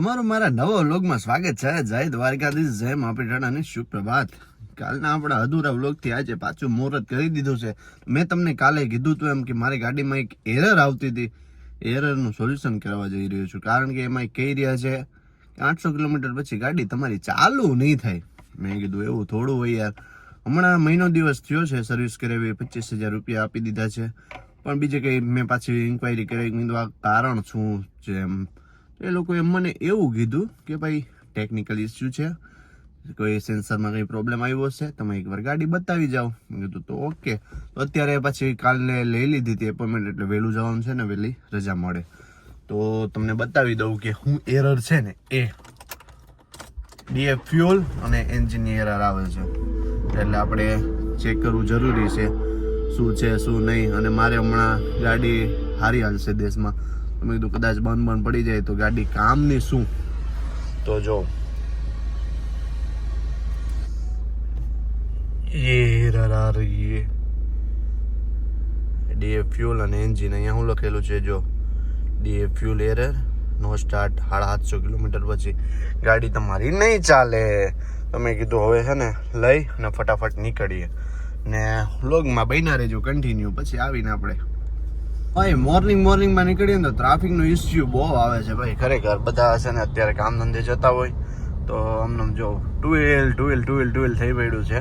તમારું મારા નવો વ્લોગમાં સ્વાગત છે. જય દ્વારકાધીશ, જય માપીટાણાની સુપ્રભાત કાલના આપણા અધૂરા વ્લોગથી આજે પાછું મુહૂર્ત કરી દીધું છે. મેં તમને કાલે કીધું હતું એમ કે મારી ગાડીમાં એક એરર આવતી હતી. એરરનું સોલ્યુશન કરવા જઈ રહ્યો છું. કારણ કે એમાં કહી રહ્યા છે કે આઠસો કિલોમીટર પછી ગાડી તમારી ચાલુ નહીં થાય. મેં કીધું એવું થોડું હોય યાર. હમણાં મહિનો દિવસ થયો છે સર્વિસ કરાવી, પચીસ હજાર રૂપિયા આપી દીધા છે. પણ બીજે કંઈ મેં પાછી ઇન્ક્વાયરી કરી કીધું આ કારણ શું છે એમ. એ લોકોએ મને એવું કીધું કે ભાઈ ટેકનિકલ ઇસ્યુ છે. કોઈ સેન્સરમાં કંઈ પ્રોબ્લેમ આવ્યો હશે તમે એકવાર ગાડી બતાવી જાઓ. મેં કીધું, તો ઓકે તો અત્યારે પછી કાલને લઈ લીધી હતી એપોઇન્ટમેન્ટ એટલે વહેલું જવાનું છે ને વહેલી રજા મળે. તો તમને બતાવી દઉં કે હું એરર છે ને, એ ડીએફ ફ્યુઅલ અને એન્જિન એરર આવે છે. એટલે આપણે ચેક કરવું જરૂરી છે, શું છે, શું નહીં. અને મારે હમણાં ગાડી હારી હાલશે દેશમાં. મેં કીધું કદાચ બંધ બંધ પડી જાય તો ગાડી કામ કામની શું? તો જો. એ રરા રહીએ. ડીએ ફ્યુલ અને એન્જિન, અહીંયા હું લખેલું છે જો. DA fuel error, no start સાડા સાતસો કિલોમીટર પછી. ગાડી તમારી નહીં ચાલે. તો મેં કીધું હવે છે ને લઈ અને ફટાફટ નીકળીએ. ને લોગમાં બન્યા રહેજો કન્ટિન્યુ પછી આવીને આપણે ભાઈ મોર્નિંગ મોર્નિંગમાં નીકળીએ ને તો ટ્રાફિકનો ઇસ્યુ બહુ આવે છે ભાઈ. ખરેખર બધા છે ને અત્યારે કામ ધંધે જતા હોય તો અમને જો ટુવેલ ટુવેલ ટુવેલ ટુવેલ થઈ પડ્યું છે.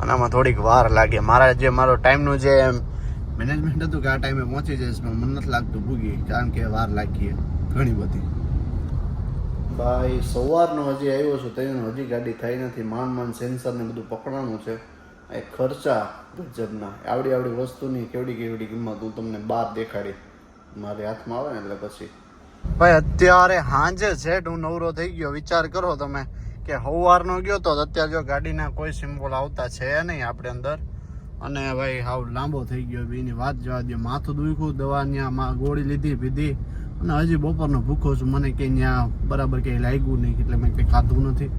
અને આમાં થોડીક વાર લાગે. મારા જે મારો ટાઈમનું જે મેનેજમેન્ટ હતું કે આ ટાઈમે પહોંચી જઈશ પણ મને નથી લાગતું ભૂગી. કારણ કે વાર લાગી ઘણી બધી. ભાઈ સવારનો હજી આવ્યો છું તેનો હજી ગાડી થઈ નથી. માંડ માંડ સેન્સર ને બધું પકડવાનું છે. એ ખર્ચા ગજબના. આવડી આવડી વસ્તુની કેવડી કેવડી કિંમત હું તમને બહાર દેખાડી. મારે હાથમાં આવે ને એટલે પછી. ભાઈ, અત્યારે હાંજે છે હું નવરો થઈ ગયો. વિચાર કરો તમે કે સવારનો ગયો તો અત્યારે જો ગાડીના કોઈ સિમ્બોલ આવતા છે નહીં આપણે અંદર. અને ભાઈ, હાવ લાંબો થઈ ગયો. એની વાત જવા દો માથું દુખ્યું દવા ત્યાં ગોળી લીધી, પીધી. અને હજી બપોરનો ભૂખો છું. મને કે ત્યાં બરાબર કંઈ લાગ્યું નહીં. એટલે મેં કંઈ ખાધું નથી.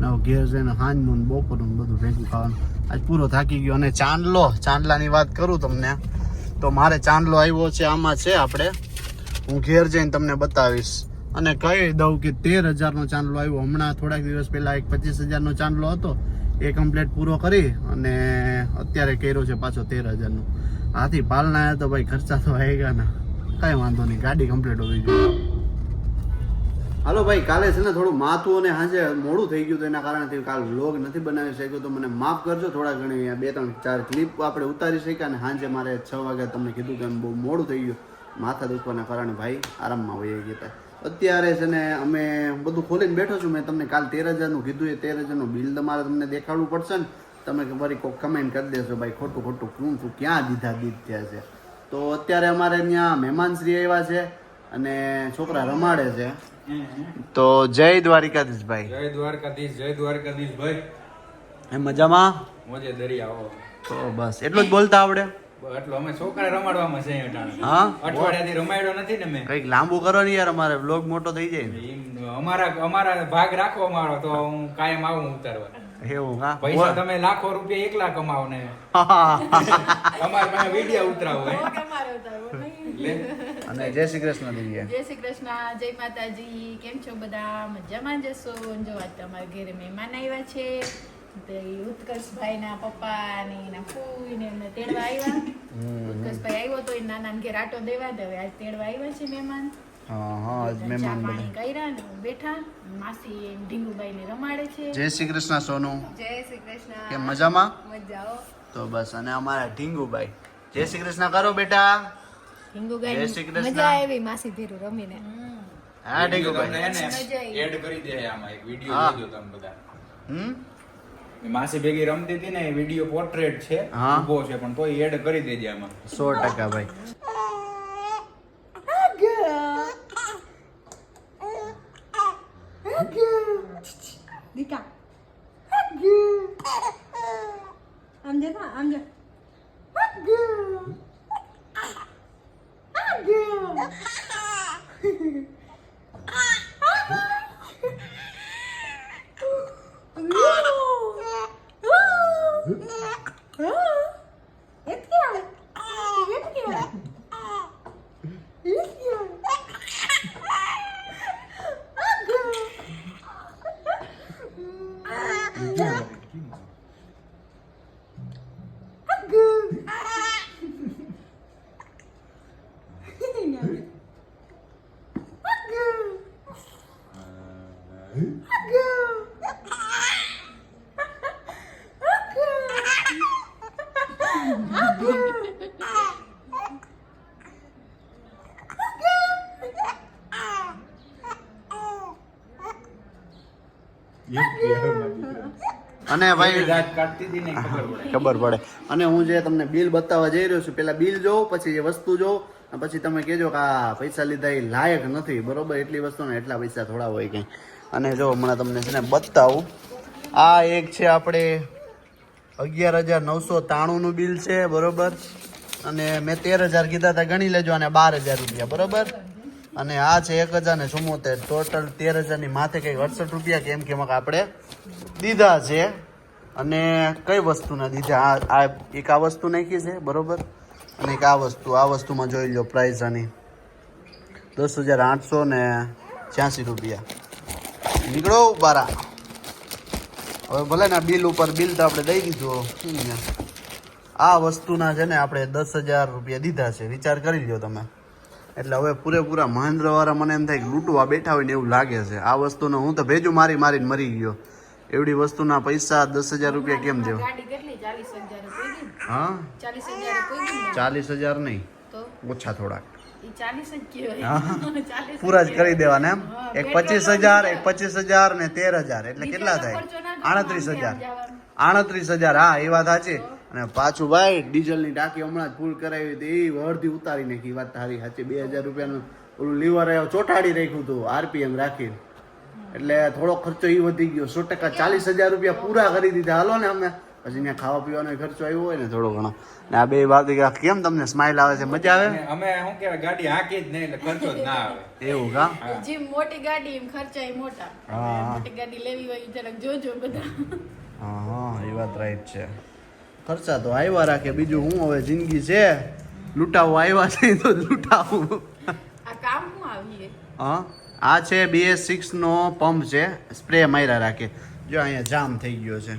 ને ઘેર જઈને હાંજનું ને બપોરનું બધું ભેગું ખાવાનું. આજ પૂરો થાકી ગયો અને ચાંદલો, ચાંદલાની વાત કરું તમને. તો મારે ચાંદલો આવ્યો છે, આમાં છે આપણે. હું ઘેર જઈને તમને બતાવીશ. અને કહી દઉં કે તેર હજારનો ચાંદલો આવ્યો. હમણાં થોડાક દિવસ પહેલાં એક પચીસ હજારનો ચાંદલો હતો. એ કમ્પ્લેટ પૂરો કરી અને અત્યારે કર્યો છે પાછો તેર હજારનો. આથી પાલના આવ્યા તો ભાઈ ખર્ચા તો આવી ગયા ના. કાંઈ વાંધો નહીં, ગાડી કમ્પ્લીટ હોવી જોઈએ. હાલો ભાઈ, કાલે છે ને થોડું માથું અને સાંજે મોડું થઈ ગયું તો એના કારણે કાલ વ્લોગ નથી બનાવી શક્યો, તો મને માફ કરજો. થોડા ઘણી બે ત્રણ ચાર ક્લિપ આપણે ઉતારી શક્યા અને સાંજે મારે છ વાગ્યા તમને કીધું કે બહુ મોડું થઈ ગયું. માથા દુખવાના કારણે ભાઈ આરામમાં હોઈએ ગયા અત્યારે છે ને અમે બધું ખોલીને બેઠો છું. મેં તમને કાલ તેર હજારનું કીધું, એ તેર હજારનું બિલ તમારે તમને દેખાડવું પડશે ને. તમે ફરી કોઈક કમેન્ટ કરી દેશો ભાઈ, ખોટું ખોટું શું શું, ક્યાં દીધા દીધ થયા છે. તો અત્યારે અમારે ત્યાં મહેમાનશ્રી આવ્યા છે અને છોકરા રમાડે છે. તો જય દ્વારિકાધીશ ભાઈ જય દ્વારકાધીશ જય દ્વારકાધીશ ભાઈ એ મજામાં? મોજે દરી આવો. તો બસ એટલું જ બોલતા આવડે? એટલો અમે છોકરા રમાડવામાં છે. હા? અઠવાડિયાથી રમાડ્યો નથી ને મેં. કંઈક લાંબુ કરો ને યાર અમારે વ્લોગ મોટો થઈ જાય અમારા અમારા ભાગ રાખો અમારો તો હું કાયમ આવું ઉતારવા. એવું હા? પૈસા તમે લાખો રૂપિયા એકલા કમાવો ને તમારે પાસે વિડિયા ઉતરાવો. અને જય શ્રી કૃષ્ણ દીદી જય શ્રી કૃષ્ણ જય માતાજી. કેમ છો બધા? મજામાં જશો જો આજ તમારા ઘરે મહેમાન આવ્યા છે તે ઉત્કર્ષભાઈ ના પપ્પા ને એના ફૂઈ ને એમને તેડવા આવ્યા. ઉત્કર્ષભાઈ આવ્યો તો એ નાના ઘેર આટો દેવા દે. હવે આજ તેડવા આવ્યા છે મહેમાન. હા હા આજ ચા મહેમાન પાણી બધા. કર્યા બેઠા. માસી એમ ઢીંગુભાઈ ને રમાડે છે. જય શ્રી કૃષ્ણ સોનું. જય શ્રી કૃષ્ણ. કેમ મજામાં? તો બસ અને અમારા ઢીંગુભાઈ. જય શ્રી કૃષ્ણ કરો બેટા. મજા આવી માસી ભેરું રમીને. હા. એડ કરી દે આમાં એક વિડિયો જોજો તમે બધા. હમ? માસી ભેગી રમતી હતી ને વીડિયો પોર્ટ્રેટ છે. ઊભો છે પણ તોય એડ કરી દેજે આમાં. સો ટકા ભાઈ. અને ભાઈ ખબર પડે. અને હું જે તમને બિલ બતાવવા જઈ રહ્યો છું પેલા બિલ જોઉં પછી એ વસ્તુ જોઉં પછી તમે કહેજો કે આ પૈસા લીધા એ લાયક નથી. બરોબર? એટલી વસ્તુ ને એટલા પૈસા થોડા હોય કંઈ અને જો હમણાં તમને છે ને બતાવું. આ એક છે આપણે અગિયાર હજાર નવસો ત્રાણુંનું બિલ છે બરોબર? અને મેં તેર હજાર કીધા હતા ગણી લેજો અને બાર હજાર રૂપિયા બરોબર? અને આ છે એક હજાર ને ચુમ્મોતેર. ટોટલ તેર હજારની માથે કંઈક અડસઠ રૂપિયા કેમ કે આપણે દીધા છે. અને કઈ વસ્તુના દીધા? આ એક આ વસ્તુ નાખી છે, બરોબર? અને એક આ વસ્તુ. આ વસ્તુમાં જોઈ લો પ્રાઇસ આની. દસ હજાર આઠસો ને છ્યાસી રૂપિયા. નીકળો બારા હવે ભલે ને બિલ ઉપર બિલ તો આપણે દઈ દીધું. આ વસ્તુના છે ને આપણે દસ હજાર રૂપિયા દીધા છે. વિચાર કરી લો તમે. એટલે હવે પૂરેપૂરા મહેન્દ્રવાળા મને એમ થાય કે લૂંટવા બેઠા હોય ને એવું લાગે છે. આ વસ્તુનો હું તો ભેજું મારી મારીને મરી ગયો. એવડી વસ્તુના પૈસા દસ હજાર રૂપિયા કેમ દેવા? હા? ચાલીસ હજાર નહીં. ઓછા થોડાક. પૂરા જ કરી દેવાના એમ? એક પચીસ હજાર. એક પચીસ હજાર ને તેર હજાર. એટલે કેટલા થાય? આડત્રીસ હજાર. આડત્રીસ હજાર હા એ વાત સાચી. અને પાછું ભાઈ ડીઝલની ટાંકી હમણાં જ ફૂલ કરાવી હતી. એ અડધી ઉતારી નાખી. વાત તારી સાચી. બે હજાર રૂપિયાનું ઓલું લીવર ચોટાડી રાખ્યું હતું આરપીએમ રાખી એટલે થોડો ખર્ચો એ વધી ગયો. સો ટકા ચાલીસ હજાર રૂપિયા પૂરા કરી દીધા. હાલો ને અમે. પછી ત્યાં ખાવા પીવાનો ખર્ચો આવ્યો હોય ને થોડો ઘણો. ને આ બે વાત કેમ તમને સ્માઇલ આવે છે? મજા આવે? અમે શું કહેવાય ગાડી હાકી જ નહીં એટલે ખર્ચો જ ના આવે. એવું કા? જે મોટી ગાડી એમ ખર્ચા એ મોટા. હા. મોટી ગાડી લેવી હોય જરાક જોજો બધા. હા હા એ વાત રાઈટ છે. ખર્ચા તો આવ્યા રાખે. બીજું હું હવે જિંદગી છે લૂંટાવું આવ્યા છે તો લૂંટાવું. હા આ છે બીએસ સિક્સનો પંપ છે સ્પ્રે માર્યા રાખે. જો અહીંયા જામ થઈ ગયો છે.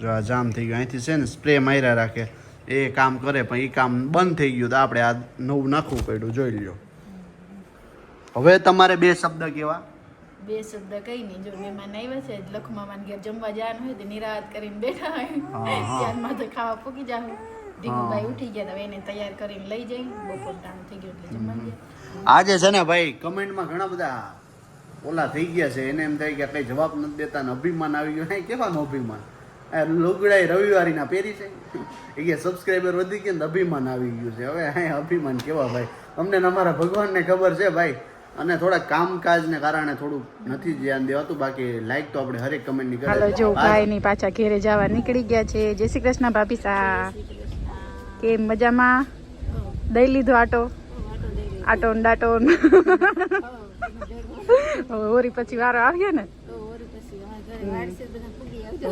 જો આ જામ થઈ ગયો અહીંથી છે ને સ્પ્રે માર્યા રાખે. એ કામ કરે પણ એ કામ બંધ થઈ ગયું તો આપણે આ નવું નાખવું પડ્યું જોઈ લ્યો. હવે તમારે બે શબ્દ કેવા બે શબ્દ કઈ નહીં. જો મહેમાન આવ્યા છે લખમામાન ઘેર જમવા જવાનું હોય તો નિરાત કરીને બેઠા હોય. ત્યારમાં તો ખાવા પૂકી જાવ. ભીખુભાઈ ઉઠી ગયા તો એને તૈયાર કરીને લઈ જઈ બપોર ટાણું થઈ ગયો એટલે જમવા ગયા. આજે છે ને ભાઈ કમેન્ટમાં ઘણા બધા ઓલા થઈ ગયા છે. એને એમ થાય કે કઈ જવાબ નથી દેતા ને અભિમાન આવી ગયું. કેવાનું અભિમાન? આ લુગડાઈ રવિવારીના પહેરી છે. એ કે સબસ્ક્રાઈબર વધી ગયા ને અભિમાન આવી ગયું છે. હવે હા અભિમાન કેવા ભાઈ? અમને અમારા અમારા ભગવાનને ખબર છે ભાઈ. અને થોડા કામકાજને કારણે થોડું નથી ધ્યાન દેવાતું. બાકી લાઈક તો આપણે હરેક કમેન્ટની કરે હાલો જો ભાઈ ની પાછા ઘેરે જવા નીકળી ગયા છે. જય શ્રી કૃષ્ણ ભાભી સા. કે મજામાં? દઈ લીધો આટો? આટો ડાટો ઓરી પછી વારો આવ્યો ને?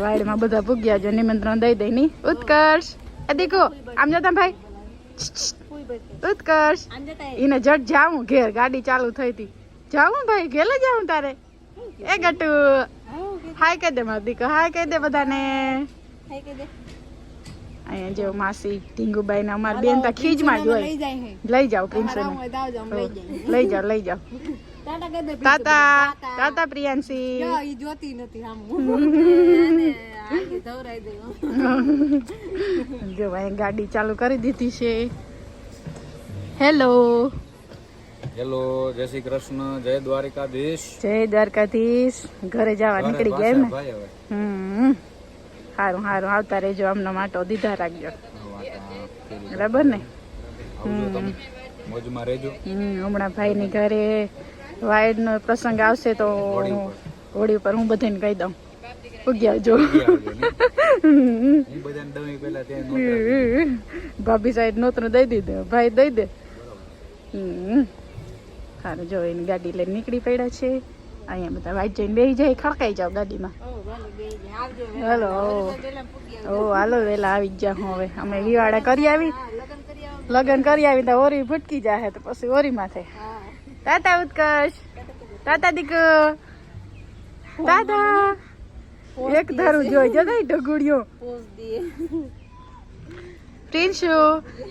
વાડમાં બધા પૂગ્યા જો નિમંત્રણ દઈ દઈ ની. ઉત્કર્ષ. આ દેખો આમ જતા ભાઈ? ઉત્કર્ષ એને જટ જાવું ઘેર ગાડી ચાલુ થઈ હતી જાવું ભાઈ ઘેલે જાવું તારે? એ ગટુ હાય કહી દે મારો દીકરો હાય કહી દે બધાને. અહીંયા જો માસી ઢીંગુબાઈ ના અમારી બેન તા ખીજમાં જ હોય. લઈ જાઓ પ્રિન્સને લઈ જાઓ લઈ જાઓ. તાતા તાતા પ્રિયાંશી. જોતી નથી જો ગાડી ચાલુ કરી દીધી છે. હેલો હેલો જય શ્રી કૃષ્ણ જય દ્વારકાધીશ. જય દ્વારકાધીશ. ઘરે જવા નીકળી ગયા એમ ને? ભાઈ હમ. સારું સારું આવતા રહેજો અમને માટો દીધા રાખજો. બરાબર ને? મોજમાં રહેજો. હમ હમણાં ભાઈની ઘરે વાઈડનો પ્રસંગ આવશે તો હોળી ઉપર. હોળી ઉપર હું બધાને કહી દઉં. ઉગ્યા જો હું. ભાભી સાઈડ નોતરું દઈ દીધું. ભાઈ દઈ દે. સારું જો એની ગાડી લઈને નીકળી પડ્યા છે. અહીંયા બધા વાઈટ જઈને બેસી જાય. ખડકાઈ જાવ ગાડીમાં. હલો ઓ. હાલો વેલા આવી જ જા હું હવે. અમે વિવાડા કરી આવી. લગ્ન કરી આવી. તો ઓરી ભટકી જાય તો પછી ઓરી માથે. તાતા ઉત્કર્ષ. તાતા દીક તાતા. એક ધારું જોઈ જતા ઢગુડિયો. પ્રિન્સુ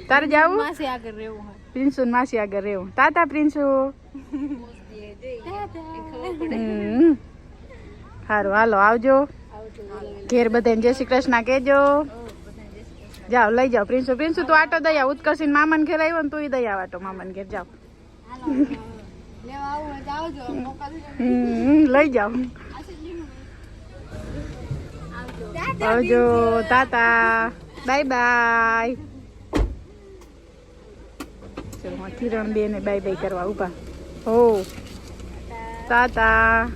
તારે જાવું? આગળ રહેવું પ્રિન્સુ ને માસી આગળ રહેવું તાતા પ્રિન્સુ હમ. સારું હાલો આવજો ઘેર બધાને જય શ્રી કૃષ્ણ કહેજો જાઓ લઈ જાઓ પ્રિન્સુ પ્રિન્સુ તું આટો દઈ આવ ઉત્કર્ષિન મામાને ઘેર આવ્યો ને તું દઈ આવ આટો મામાને ઘેર જાઓ લેવા આવું હોય તો આવજો મોકલજો હમ, લઈ જાઓ આવજો તાતા બાય બાય ચલો કિરણ બેને બાય બાય કરવા ઊભા હો. તાતા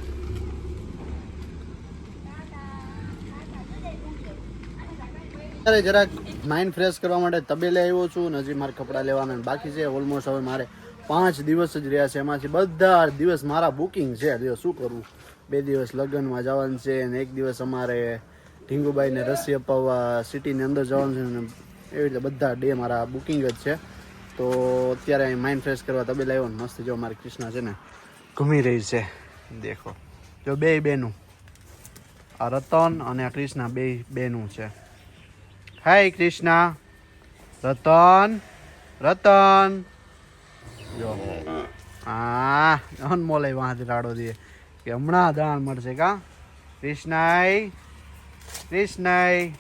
અત્યારે જરાક માઇન્ડ ફ્રેશ કરવા માટે તબેલે આવ્યો છું અને હજી મારે કપડાં લેવાના બાકી છે. ઓલમોસ્ટ હવે મારે પાંચ દિવસ જ રહ્યા છે. એમાંથી બધા દિવસ મારા બુકિંગ છે. દિવસ શું કરવું બે દિવસ લગ્નમાં જવાનું છે અને એક દિવસ અમારે ઢીંગુબાઈને રસી અપાવવા સિટીની અંદર જવાનું છે અને એવી રીતે બધા ડે મારા બુકિંગ જ છે. તો અત્યારે અહીં માઇન્ડ ફ્રેશ કરવા તબે લાવ્યો ને મસ્ત જો મારી કૃષ્ણા છે ને ઘૂમી રહી છે. દેખો. જો બે બેનું આ રતન અને આ કૃષ્ણા બે બેનું છે. હાય કૃષ્ણા. રતન. રતન. જો. હા અનમોલે વાંથી રાડો દે. કે હમણાં દાણ મળશે કા? કૃષ્ણાય કૃષ્ણાય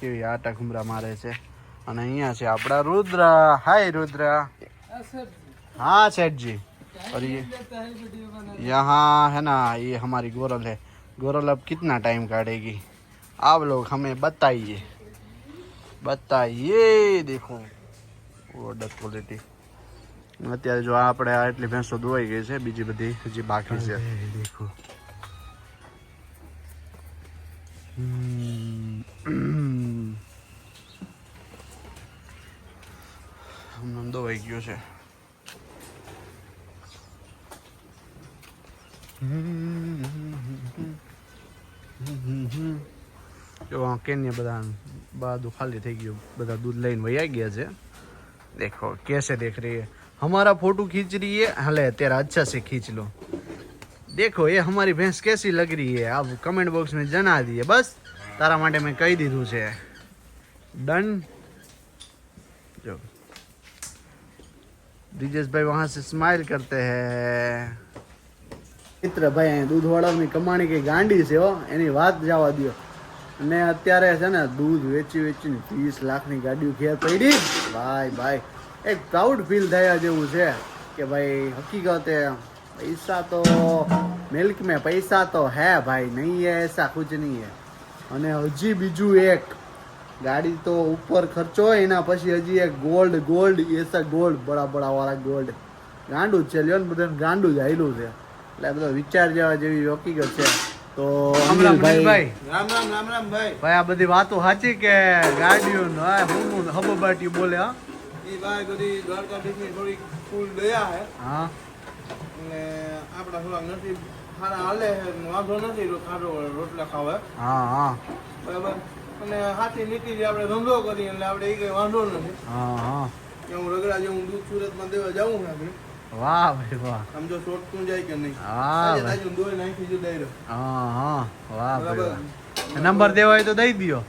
કેવી આટા ઘુમરા મારે છે. અને અહીંયા છે આપણા રુદ્ર હાય રુદ્ર हाँ सेठ जी और ये यहाँ है ना ये हमारी गोरल है गोरल अब कितना टाइम काटेगी आप लोग हमें बताइए बताइए देखो ઓર્ડર ક્વોલિટી અત્યારે જો આપણે આ એટલી ભેંસો ધોવાઈ ગઈ છે બીજી બધી હજી બાકી છે દેખો હમણાં ધોવાઈ ગયો છે જો કેન્ય બધા બાદુ ખાલી થઈ ગયું બધા દૂધ લઈને વયા ગયા છે देखो कैसे देख रही है हमारा फोटो खींच रही है हले तेरा अच्छा से खींच लो देखो ये हमारी भैंस कैसी लग रही है आप कमेंट बॉक्स में जना दिए बस તારા માટે મેં કહી દીધું છે ડન જો બ્રિજેશભાઈ વહાં સે સ્માइल કરતે મિત્ર ભાઈ, અહીં દૂધવાળાની કમાણી કઈ ગાંડી છે, હો. એની વાત જવા દ્યો. અને અત્યારે છે ને, દૂધ વેચી વેચીને ત્રીસ લાખની ગાડીઓ ઘેર પડી. ભાઈ ભાઈ, એક પ્રાઉડ ફીલ થયા જેવું છે કે ભાઈ, હકીકતે પૈસા તો મિલ્ક મેં પૈસા તો હે ભાઈ, નહીં એસા કુછ નહીં હે. અને હજી બીજું એક ગાડી તો ઉપર ખર્ચો હોય એના પછી હજી એક ગોલ્ડ ગોલ્ડ એસા ગોલ્ડ બડા બડા વાળા ગોલ્ડ ગાંડું જ છે લ્યો ને બધાને ગાંડું જ આવેલું છે. એટલે બધો વિચાર જેવા જેવી હકીકત છે. તો અનિલભાઈ રામ રામ રામ રામ ભાઈ. ભાઈ આ બધી વાતો સાચી કે ગાડીઓ હું હબબાટી બોલે હા? એ ભાઈ બધી દ્વારકાધીશની થોડી ફૂલ દયા હે. હા. અને આપણા થોડા નથી સારા હાલે વાંધો નથી રોટલા ખાવે હા હા. બરાબર? અને સાચી નીતિથી આપણે ધંધો કરીએ એટલે આપણે એ કઈ વાંધો નથી. હા હા. કે હું રગડા જેવું દૂધ સુરતમાં દેવા જાઉં ને આપણે. વાહ ભાઈ વાહ. સમજો શોધતું જાય કે નહીં. હા. તાજું દોઈ નાખી જો ડાયરો. હા હા. વાહ ભાઈ નંબર દેવા હોય તો દઈ દ્યો.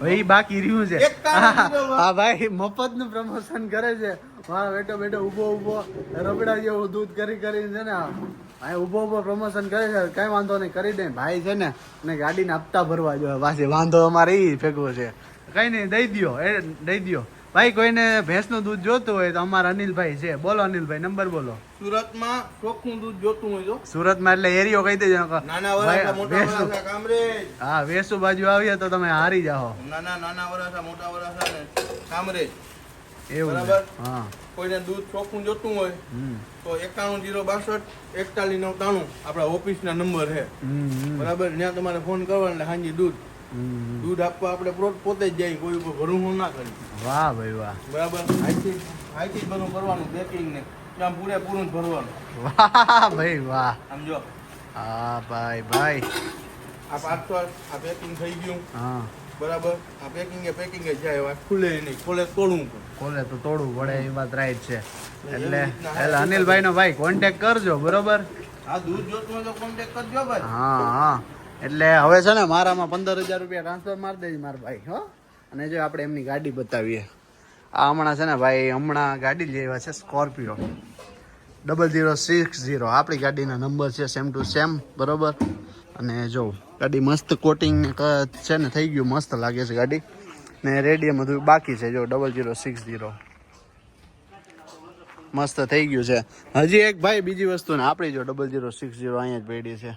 ભાઈ બાકી રહ્યું છે. હા ભાઈ મફતનું પ્રમોશન કરે છે. હા બેઠો બેઠો ઊભો ઊભો રબડા જેવું દૂધ કરી કરીને છે ને ભાઈ ઊભો ઊભો પ્રમોશન કરે છે. કઈ વાંધો નહીં કરી દે. ભાઈ છે ને અને ગાડીના હપ્તા ભરવા જોઈએ. પાછી વાંધો અમારે એ ફેંકવો છે. કઈ નહીં દઈ દો એ દઈ દો ભાઈ કોઈને ભેંસનું દૂધ જોતું હોય તો અમારા અનિલભાઈ છે. બોલો અનિલભાઈ નંબર બોલો. સુરતમાં ચોખ્ખું દૂધ જોતું હોય તો? સુરતમાં એટલે એરિયો કહી દેજો. હા વેસુ બાજુ આવીએ તો તમે હારી જાઓ. નાના નાના વરાસા મોટા વરાસા ને કામરેજ. બરાબર. હા. કોઈને દૂધ ચોખ્ખું જોતું હોય તો એકાણું જીરો બાસઠ એકતાલીસ નવતાણું આપણા ઓફિસના નંબર છે. બરાબર? ત્યાં તમારે ફોન કરવાનો એટલે હાંજી દૂધ. દૂધ આપવા આપણે પોત- જ જાય કોઈ ઉપર ભરું ના કરી. વાહ ભાઈ વાહ. બરાબર? હાઈથી હાઈથી જ બધું કરવાનું બેકિંગ ને. ત્યાં પૂરેપૂરું જ ભરવાનું. વાહ ભાઈ વાહ. સમજો? હા ભાઈ ભાઈ. આ પાછળ આ બેકિંગ થઈ ગયું. હા. બરાબર? આ પેકિંગ પેકિંગ જ જાય વાત ખુલે નહીં ખોલે તોડવું પડે. ખોલે તો તોડવું પડે એ વાત રાઈટ છે. એટલે એટલે અનિલભાઈ નો ભાઈ કોન્ટેક કરજો બરોબર? આ દૂધ જોતું હોય તો કોન્ટેક કરજો ભાઈ. હા હા. એટલે હવે છે ને મારામાં પંદર હજાર રૂપિયા ટ્રાન્સફર મારી દેજો મારા ભાઈ હો. અને જો આપણે એમની ગાડી બતાવીએ. આ હમણાં છે ને ભાઈ હમણાં ગાડી લેવા છે Scorpio double zero six zero આપણી ગાડીના નંબર છે સેમ ટુ સેમ બરોબર? અને જો ગાડી મસ્ત કોટિંગ છે ને થઈ ગયું મસ્ત લાગે છે ગાડી. ને રેડિયમ બધું બાકી છે જો ડબલ ઝીરો સિક્સ ઝીરો મસ્ત થઈ ગયું છે. હજી એક ભાઈ બીજી વસ્તુ ને આપણી જો ડબલ ઝીરો સિક્સ ઝીરો અહીંયા જ પડી છે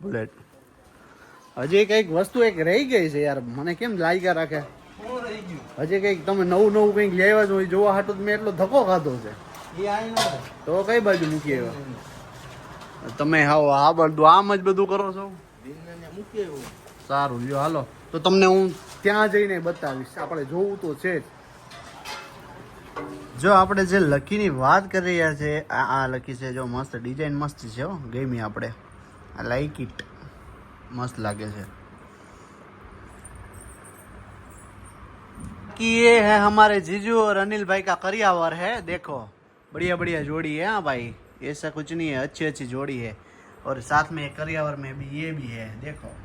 બુલેટ હજી કંઈક વસ્તુ એક રહી ગઈ છે યાર મને કેમ લાગ્યા રાખે? હજી કંઈક તમે નવું નવું કંઈક લેવા આવ્યા છો જોવા હાટું મેં એટલો ધક્કો ખાધો છે. તો કઈ બાજુ મૂકી આવ્યા? તમે હાવ આ બધું આમ જ બધું કરો છો સારું લ્યો હાલો તો તમને હું ત્યાં જઈને બતાવીશ આપણે જોવું તો છે જ જો આપણે જે લકીની વાત કરી રહ્યા છે આ આ લકી છે જો મસ્ત ડિઝાઇન મસ્ત છે હો ગમી આપણે આ લાઈક ઇટ મસ્ત લાગે છે कि ये है हमारे जीजू और अनिल भाई का करियावर है देखो बढ़िया बढ़िया जोड़ी है हाँ भाई ऐसा कुछ नहीं है अच्छी अच्छी जोड़ी है और साथ में करियावर में भी ये भी है देखो